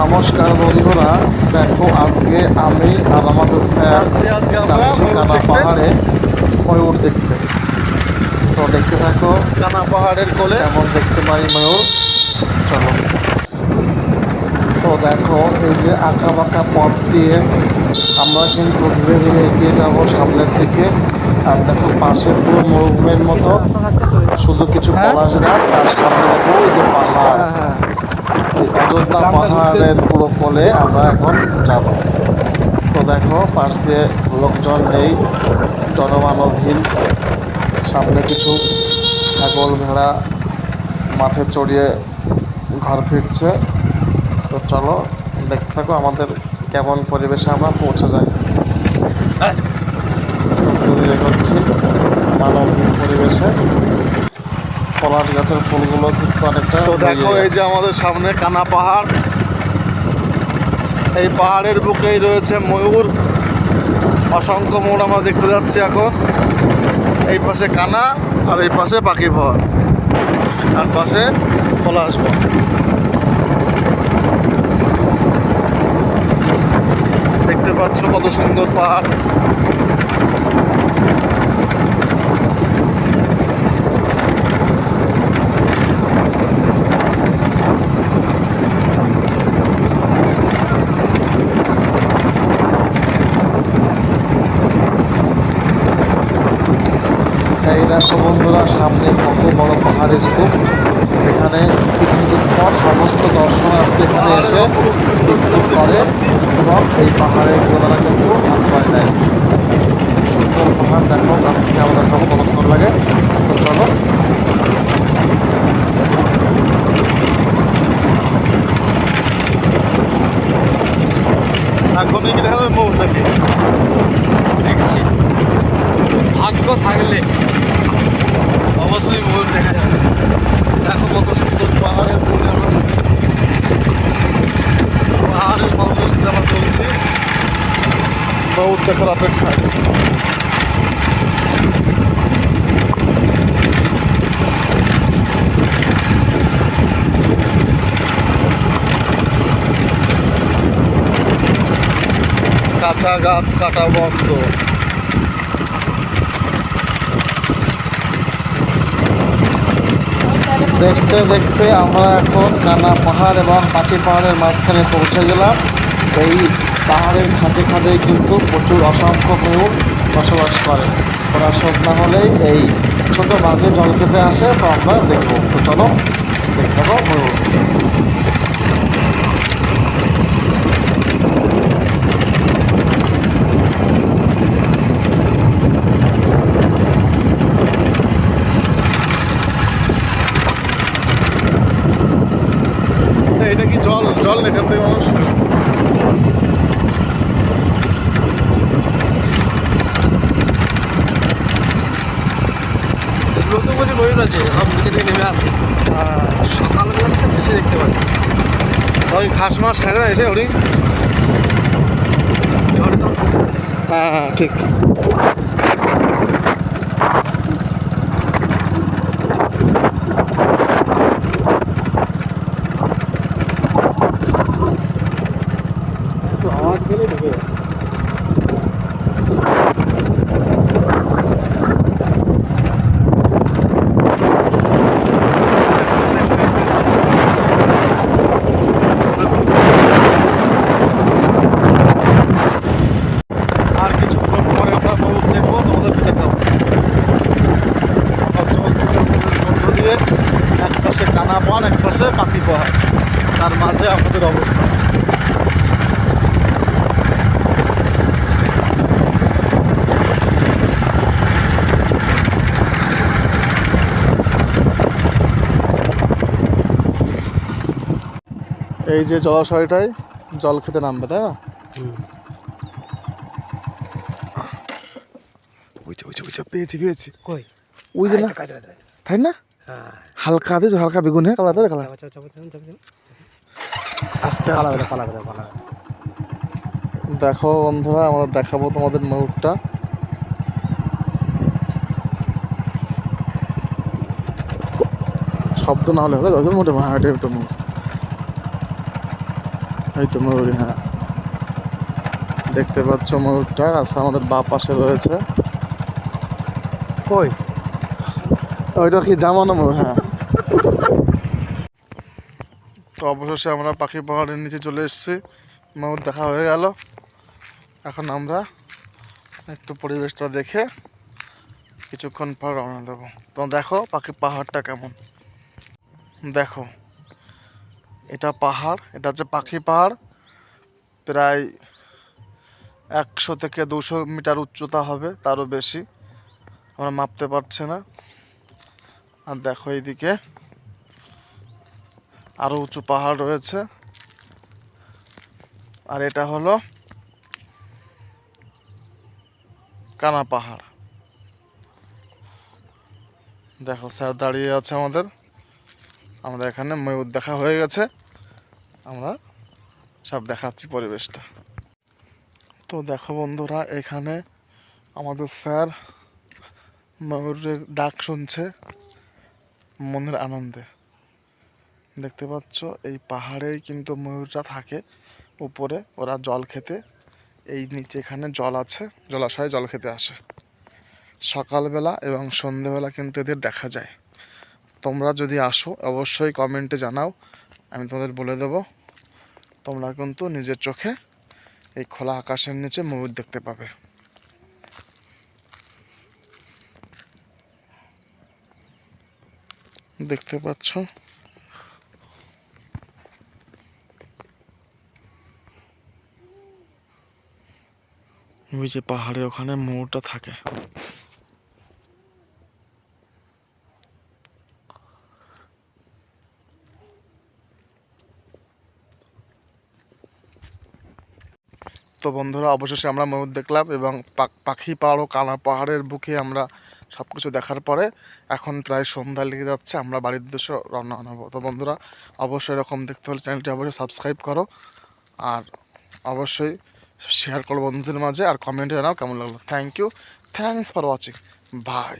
নমস্কার বন্ধুরা দেখো আজকে আমি আর আমাদের স্যার যাচ্ছি কানা পাহাড়ে ময়ূর দেখতে। তো দেখতে থাকো। কানা পাহাড়ের কোলে। এমন দেখতে পাই ময়ূর। চলো। তো দেখো এই যে আঁকা বাঁকা পথ দিয়ে আমরা কিন্তু ধীরে ধীরে এগিয়ে যাব সামনের দিকে। আর দেখো পাশে পুরো মরুভূমির মতো। শুধু কিছু হ্যাঁ? পলাশ গাছ আর সামনে দেখো অযোধ্যা পাহাড়ের পুরো কোলে আমরা এখন যাব। তো দেখো পাশ দিয়ে লোকজন নেই জনমানবহীন। সামনে কিছু ছাগল ভেড়া মাঠে চড়িয়ে ঘর ফিরছে। তো চলো দেখতে থাকো আমাদের কেমন পরিবেশে আমরা পৌঁছে যাই। ধীরে করছি মানবহীন পরিবেশে। পলাশ গাছের ফুলগুলো কিন্তু অনেকটা তো দেখো এই যে আমাদের সামনে কানা পাহাড়। এই পাহাড়ের বুকেই রয়েছে ময়ূর। অসংখ্য মোড় আমরা দেখতে যাচ্ছি এখন। এই পাশে কানা আর এই পাশে পাখি ভর। আর পাশে পলাশ বন দেখতে পাচ্ছ কত সুন্দর পাহাড়। এই দেখো বন্ধুরা সামনে কত বড় পাহাড় স্তূপ এখানে পিকনিক স্পট সমস্ত দর্শনার্থী এখানে এসে পিকনিক করে এবং এই পাহাড়ের প্রধান কিন্তু আশ্রয় নেয়। সুন্দর পাহাড় দেখো কাছ থেকে আমাদের সব কত সুন্দর লাগে। তো চলো। এখনই কি দেখা যাবে ময়ূর নাকি দেখছি ভাগ্য থাকলে অবশ্যই ময়ূর দেখা যাবে দেখো কত সুন্দর পাহাড়ের কোলে আমরা চলছি পাহাড়ের পাদদেশে আমরা চলছি ময়ূর দেখার অপেক্ষায়। কাঁচা গাছ কাটা বন্ধ। দেখতে দেখতে আমরা এখন কানা পাহাড় এবং পাটি পাহাড়ের মাঝখানে পৌঁছে গেলাম। এই পাহাড়ের খাঁজে খাঁজেই কিন্তু প্রচুর অসংখ্য ময়ূর বসবাস করে। ওরা সব না হলেই এই ছোটো বাঁধে জল খেতে আসে, তো আমরা দেখব। তো চলো, দেখতে পাবো ময়ূর এটা কি জল? জল এখান থেকে মানুষ এগুলো তো ময়ূর আছে সব নিচে থেকে নেমে আসে। সকালবেলা বেশি দেখতে পাই ওই ঘাস মাছ খায় না এসে ওরি হ্যাঁ হ্যাঁ ঠিক একটু আওয়াজ গেলে ঢুকে যাবে আর কিছুক্ষণ পরে আমরা ময়ূর দেখব তোমাদেরকে দেখাবো আমরা চলছি ময়ূরের মধ্য দিয়ে এক কানা পাহাড় এক পাশে পাখি পাহাড় তার মাঝে আমাদের অবস্থা। এই যে জলাশয়টায় জল খেতে নামবে তাই না? পেয়েছি পেয়েছি। কই? ওই যে না তাই না? হালকা দিয়েছ হালকা বেগুনে কালার কালার চাপা চাপা চাপা চাপা চাপা আস্তে আস্তে। দেখো বন্ধুরা আমরা দেখাবো তোমাদের ময়ূরটা শব্দ না হলে হবে মোটে হাঁটে তো ময়ূর এই তো ময়ূরী হ্যাঁ। দেখতে পাচ্ছ ময়ূরটা রাস্তা আমাদের বা পাশে রয়েছে। কই? ওইটা কি জামানো ময়ূর হ্যাঁ। তো অবশেষে আমরা পাখি পাহাড়ের নিচে চলে এসেছি। ময়ূর দেখা হয়ে গেল। এখন আমরা একটু পরিবেশটা দেখে কিছুক্ষণ পর রওনা দেবো। তো দেখো পাখি পাহাড়টা কেমন। দেখো, এটা পাহাড়, এটা হচ্ছে পাখি পাহাড়। প্রায় একশো থেকে দুশো মিটার উচ্চতা হবে, তারও বেশি। আমরা মাপতে পারছি না। আর দেখো এইদিকে আরও উঁচু পাহাড় রয়েছে। আর এটা হলো কানা পাহাড়। দেখো স্যার দাঁড়িয়ে আছে আমাদের। আমরা এখানে ময়ূর দেখা হয়ে গেছে। আমরা সব দেখাচ্ছি পরিবেশটা। তো দেখো বন্ধুরা, এখানে আমাদের স্যার ময়ূরের ডাক শুনছে। মনের আনন্দে। দেখতে পাচ্ছ, এই পাহাড়েই কিন্তু ময়ূররা থাকে। উপরে ওরা জল খেতে, এই নিচে এখানে জল আছে, জলাশয়ে জল খেতে আসে। সকালবেলা এবং সন্ধেবেলা কিন্তু এদের দেখা যায়। তোমরা যদি আসো, অবশ্যই কমেন্টে জানাও, আমি তোমাদের বলে দেবো। তোমরা কিন্তু নিজের চোখে এই খোলা আকাশের নিচে ময়ূর দেখতে পাবে। দেখতে পাচ্ছ। ওই যে পাহাড়ে ওখানে ময়ূরটা থাকে। তো বন্ধুরা, অবশেষে আমরা ময়ূর দেখলাম এবং পাখি পাহাড় ও কানা পাহাড়ের বুকে আমরা সব কিছু দেখার পরে এখন প্রায় সন্ধ্যা লেগে যাচ্ছে, আমরা বাড়ির উদ্দেশ্যে রওনা নেব তো বন্ধুরা, অবশ্যই এরকম দেখতে হলে চ্যানেলটি অবশ্যই সাবস্ক্রাইব করো আর অবশ্যই শেয়ার করো বন্ধুদের মাঝে আর কমেন্টে জানাও কেমন লাগল। Thank you thanks for watching bye